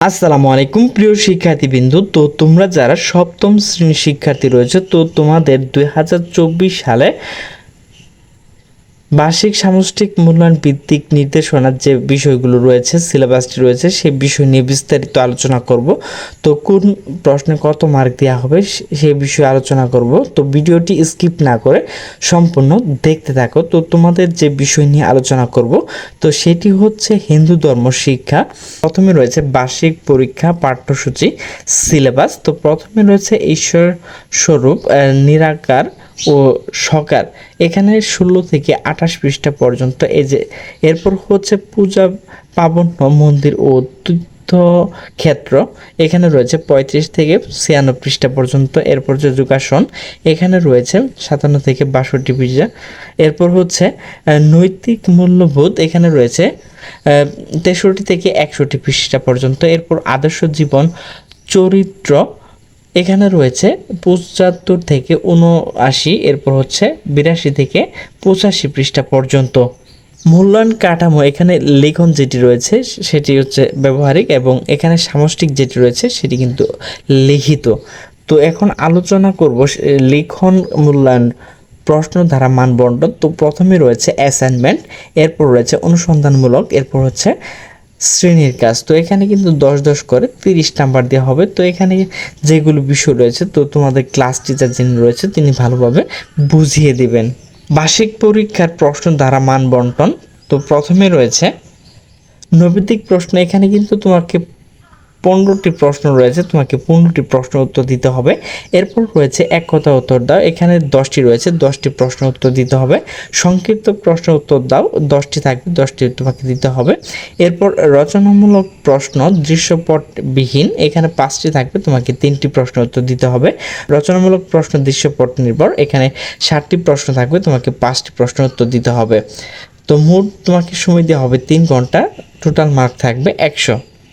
আসসালামু আলাইকুম, প্রিয় শিক্ষার্থীবৃন্দু। তো তোমরা যারা সপ্তম শ্রেণির শিক্ষার্থী রয়েছে, তো তোমাদের দুই হাজার চব্বিশ সালে বার্ষিক সামষ্টিক মূল্যায়ন ভিত্তিক নির্দেশনার যে বিষয়গুলো রয়েছে সিলেবাসটি রয়েছে সেই বিষয় নিয়ে বিস্তারিত আলোচনা করব। তো কোন প্রশ্নে কত মার্ক দেওয়া হবে, সে- বিষয়ে আলোচনা করব। তো ভিডিওটি স্কিপ না করে সম্পূর্ণ দেখতে থাকো। তো তোমাদের যে বিষয় নিয়ে আলোচনা করব, তো সেটি হচ্ছে হিন্দু ধর্ম শিক্ষা। প্রথমে রয়েছে বার্ষিক পরীক্ষা পাঠ্যসূচি সিলেবাস তো প্রথমে রয়েছে ঈশ্বর স্বরূপ নিরাকার ও সকার। এখানে ষোলো থেকে আঠাশ পৃষ্ঠা পর্যন্ত। এই যে, এরপর হচ্ছে পূজা পাবন্য মন্দির ও ক্ষেত্র। এখানে রয়েছে পঁয়ত্রিশ থেকে ছিয়ান্ন পৃষ্ঠা পর্যন্ত। এরপর যে যোগাসন, এখানে রয়েছে সাতান্ন থেকে বাষট্টি পৃষ্ঠা। এরপর হচ্ছে নৈতিক মূল্যবোধ, এখানে রয়েছে তেষট্টি থেকে একষট্টি পৃষ্ঠা পর্যন্ত। এরপর আদর্শ জীবন, চরিত্র এখানে রয়েছে পঁচাত্তর থেকে উনআশি এরপর হচ্ছে বিরাশি থেকে পঁচাশি পৃষ্ঠা পর্যন্ত। মূল্যায়ন কাঠামো, এখানে লেখন যেটি রয়েছে, সেটি হচ্ছে ব্যবহারিক এবং এখানে সামষ্টিক যেটি রয়েছে, সেটি কিন্তু লিখিত। তো এখন আলোচনা করব লিখন মূল্যায়ন প্রশ্ন ধারা মানবন্টন। তো প্রথমে রয়েছে অ্যাসাইনমেন্ট এরপর রয়েছে অনুসন্ধানমূলক, এরপর হচ্ছে শ্রেণির কাজ। তো এখানে কিন্তু দশ দশ করে তিরিশ নাম্বার দেওয়া হবে। তো এখানে যেগুলো বিষয় রয়েছে, তো তোমাদের ক্লাস টিচার যিনি রয়েছে, তিনি ভালোভাবে বুঝিয়ে দিবেন। বার্ষিক পরীক্ষার প্রশ্ন দ্বারা মান বন্টন। তো প্রথমে রয়েছে নৈবেদিক প্রশ্ন। এখানে কিন্তু তোমাকে পনেরোটি প্রশ্ন রয়েছে, তোমাকে পনেরোটি প্রশ্ন উত্তর দিতে হবে। এরপর রয়েছে এক কথা উত্তর দাও, এখানে দশটি রয়েছে, দশটি প্রশ্ন উত্তর দিতে হবে। সংক্ষিপ্ত প্রশ্ন উত্তর দাও, দশটি থাকবে, দশটি তোমাকে দিতে হবে। এরপর রচনামূলক প্রশ্ন দৃশ্যপটবিহীন, এখানে পাঁচটি থাকবে, তোমাকে তিনটি প্রশ্ন উত্তর দিতে হবে। রচনামূলক প্রশ্ন দৃশ্যপট নির্ভর, এখানে ষাটটি প্রশ্ন থাকবে, তোমাকে পাঁচটি প্রশ্ন উত্তর দিতে হবে। তো মোট তোমাকে সময় দেওয়া হবে তিন ঘণ্টা, টোটাল মার্ক থাকবে একশো।